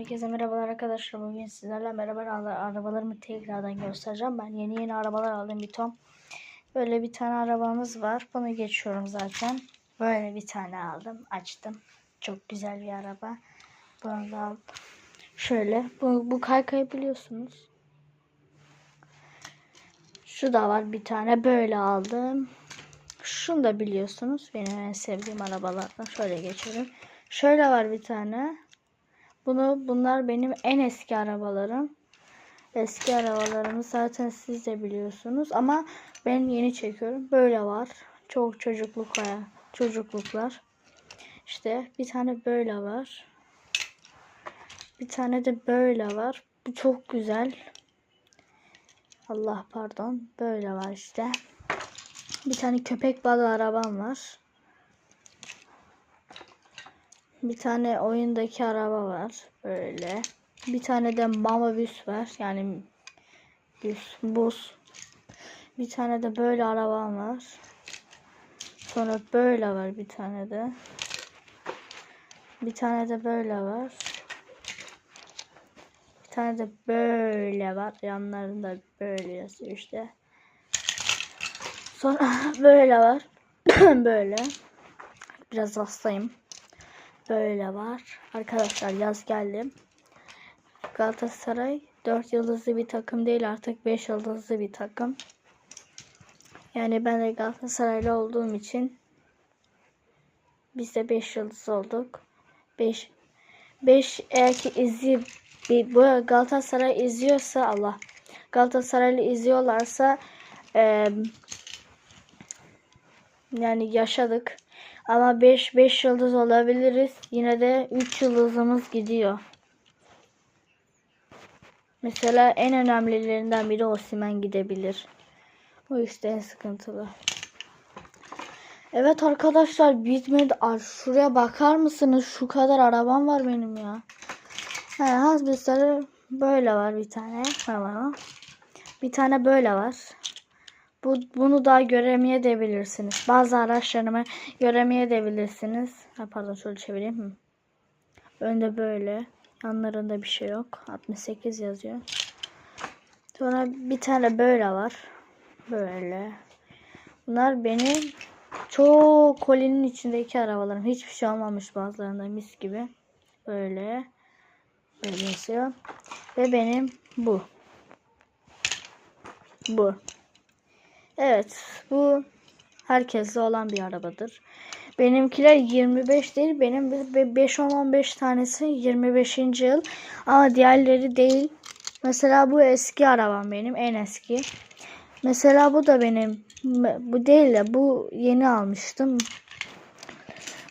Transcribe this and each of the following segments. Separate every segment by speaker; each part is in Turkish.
Speaker 1: Herkese merhabalar arkadaşlar. Bugün sizlerle beraber ara- arabalarımı tekrardan göstereceğim. Ben yeni yeni arabalar aldım bir ton. Böyle bir tane arabamız var. Bunu geçiyorum zaten. Böyle bir tane aldım. Açtım. Çok güzel bir araba. Bunu da aldım. Şöyle. Bu, bu kaykayı biliyorsunuz. Şu da var bir tane. Böyle aldım. Şunu da biliyorsunuz. Benim en sevdiğim arabalardan. Şöyle geçelim. Şöyle var bir tane. Bunu bunlar benim en eski arabalarım. Eski arabalarımı zaten siz de biliyorsunuz ama ben yeni çekiyorum. Böyle var. Çok çocukluk ya. Çocukluklar. İşte bir tane böyle var. Bir tane de böyle var. Bu çok güzel. Allah pardon. Böyle var işte. Bir tane köpek balığı arabam var. Bir tane oyundaki araba var. Böyle. Bir tane de mama büs var. Yani büs, buz. Bir tane de böyle arabam var. Sonra böyle var bir tane de. Bir tane de böyle var. Bir tane de böyle var. Yanlarında böyle yazıyor işte. Sonra böyle var. böyle. Biraz hastayım. Böyle var. Arkadaşlar yaz geldi. Galatasaray 4 yıldızlı bir takım değil artık 5 yıldızlı bir takım. Yani ben de Galatasaraylı olduğum için biz de 5 yıldız olduk. 5 5 eğer ki izi bir bu Galatasaray izliyorsa Allah Galatasaraylı izliyorlarsa e, yani yaşadık. Ama 5 5 yıldız olabiliriz. Yine de 3 yıldızımız gidiyor. Mesela en önemlilerinden biri Osimhen gidebilir. Bu işte en sıkıntılı. Evet arkadaşlar bitmedi. Şuraya bakar mısınız? Şu kadar arabam var benim ya. He, hasbisleri böyle var bir tane. Bir tane böyle var. Bu, bunu daha göremeyebilirsiniz. Bazı araçlarımı göremeyebilirsiniz. Ha, pardon şöyle çevireyim. Hı. Önde böyle. Yanlarında bir şey yok. 68 yazıyor. Sonra bir tane böyle var. Böyle. Bunlar benim çok kolinin içindeki arabalarım. Hiçbir şey olmamış bazılarında mis gibi. Böyle. Böyle yazıyor. Ve benim bu. Bu. Evet. Bu herkeste olan bir arabadır. Benimkiler 25 değil. Benim 5-10-15 tanesi 25. yıl. Ama diğerleri değil. Mesela bu eski arabam benim. En eski. Mesela bu da benim. Bu değil de bu yeni almıştım.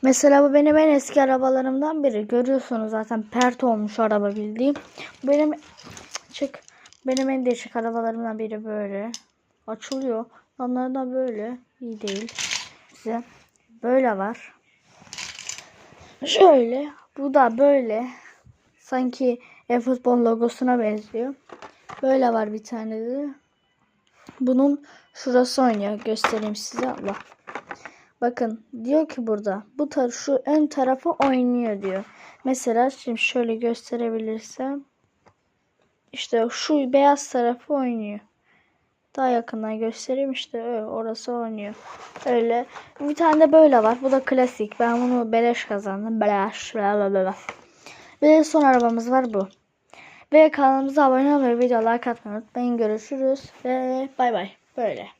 Speaker 1: Mesela bu benim en eski arabalarımdan biri. Görüyorsunuz zaten pert olmuş araba bildiğim. Benim çık benim en değişik arabalarımdan biri böyle. Açılıyor. Onlardan böyle. iyi değil. Size böyle var. Şöyle. Bu da böyle. Sanki e-futbol logosuna benziyor. Böyle var bir tane de. Bunun şurası oynuyor. Göstereyim size. Allah. Bakın diyor ki burada bu tar şu ön tarafı oynuyor diyor. Mesela şimdi şöyle gösterebilirsem işte şu beyaz tarafı oynuyor. Daha yakından göstereyim işte öyle, orası oynuyor. Öyle. Bir tane de böyle var. Bu da klasik. Ben bunu beleş kazandım. Beleş. Bla bla bla. Ve son arabamız var bu. Ve kanalımıza abone olmayı, video like atmayı unutmayın. Görüşürüz ve bay bay. Böyle.